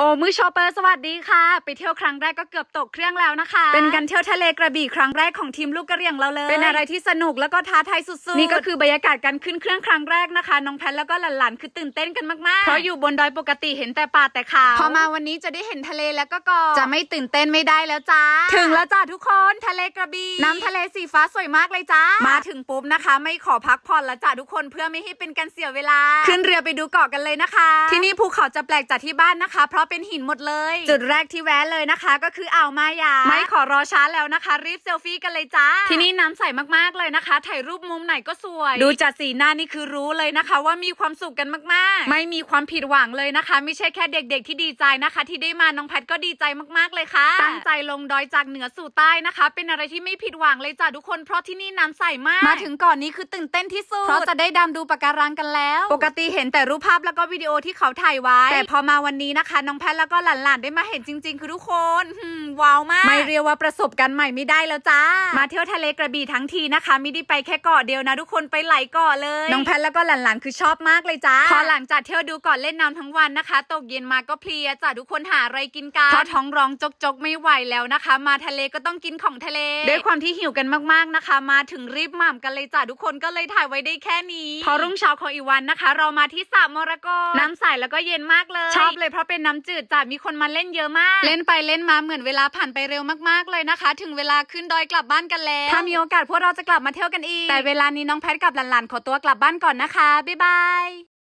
โอ้มือชอปเปอร์สวัสดีค่ะ ไปเที่ยวครั้งแรกก็เกือบตกเครื่องแล้วนะคะ เป็นการเที่ยวทะเลกระบี่ครั้งแรกของทีมลูกกระเหรี่ยงเราเลย เป็นอะไรที่สนุกแล้วก็ท้าทายสุดๆ นี่ก็คือบรรยากาศการขึ้นเครื่องครั้งแรกนะคะ น้องแพทแล้วก็หลานๆคือตื่นเต้นกันมากๆ เพราะอยู่บนดอยปกติเห็นแต่ป่าแต่เขาพอมาวันนี้จะได้เห็นทะเลแล้วก็เกาะจะไม่ตื่นเต้นไม่ได้แล้วจ้า ถึงแล้วจ้าทุกคนทะเลกระบี่น้ำทะเลสีฟ้าสวยมากเลยจ้า มาถึงปุ๊บนะคะ ไม่ขอพักผ่อนแล้วจ้าทุกคนเพื่อไม่ให้เป็นการเสียเวลา ขึ้นเรือไปดูเกาะกันเลยนะคะ ที่นี่ภูเขาจะแปลกจากที่บ้านนะคะเพราะเป็นหินหมดเลย จุดแรกที่แวะเลยนะคะ ก็คืออ่าวมายา ไม่ขอรอช้าแล้วนะคะ รีบเซลฟี่กันเลยจ้า ที่นี่น้ำใสมากๆเลยนะคะ ถ่ายรูปมุมไหนก็สวย ดูจากสีหน้านี่คือรู้เลยนะคะ ว่ามีความสุขกันมากๆ ไม่มีความผิดหวังเลยนะคะ ไม่ใช่แค่เด็กๆที่ดีใจนะคะ ที่ได้มาน้องแพทก็ดีใจมากๆเลยค่ะ ตั้งใจลงดอยจากเหนือสู่ใต้นะคะ เป็นอะไรที่ไม่ผิดหวังเลยจ้ะทุกคนเพราะที่นี่น้ำใสมาก มาถึงก่อนนี้คือตื่นเต้นที่สุดเพราะจะได้ดำดูปะการังกันแล้ว ปกติเห็นแต่รูปภาพแล้วก็วิดีโอที่เขาถ่ายไว้ แต่พอมาวันนี้นะคะน้องแพทแล้วก็หลานๆได้มาเห็นจริง ๆ คือทุกคนหืมว้าวมาก ไม่เรียกว่าประสบการณ์ใหม่ไม่ได้แล้วจ้า มาเที่ยวทะเลกระบี่ทั้งทีนะคะไม่ได้ไปแค่เกาะเดียวนะทุกคนไปหลายเกาะเลย น้องแพทแล้วก็หลานๆคือชอบมากเลยจ้า พอหลังจากเที่ยวดูเก่อนเล่นน้ำทั้งวันนะคะ ตกเย็นมาก็เพลียจ้ะทุกคนหาอะไรกินกันเพราะท้องร้องจกๆไม่ไหวแล้วนะคะ มาทะเลก็ต้องกินของทะเล ด้วยความที่หิวกันมากๆนะคะ มาถึงรีบหม่ำกันเลยจ้ะทุกคนก็เลยถ่ายไว้ได้แค่นี้พอรุ่งเช้าของอีกวันนะคะ เรามาที่สระมรกตน้ำใสแล้วก็เย็นมากเลย ชอบเลยเพราะเป็นน้ำจืดจ้ะมีคนมาเล่นเยอะมาก เล่นไปเล่นมาเหมือนเวลาผ่านไปเร็วมากๆเลยนะคะ ถึงเวลาขึ้นดอยกลับบ้านกันแล้วถ้ามีโอกาสพวกเราจะกลับมาเที่ยวกันอีกแต่เวลานี้น้องแพทกับหลานๆขอตัวกลับบ้านก่อนนะคะบ๊ายบาย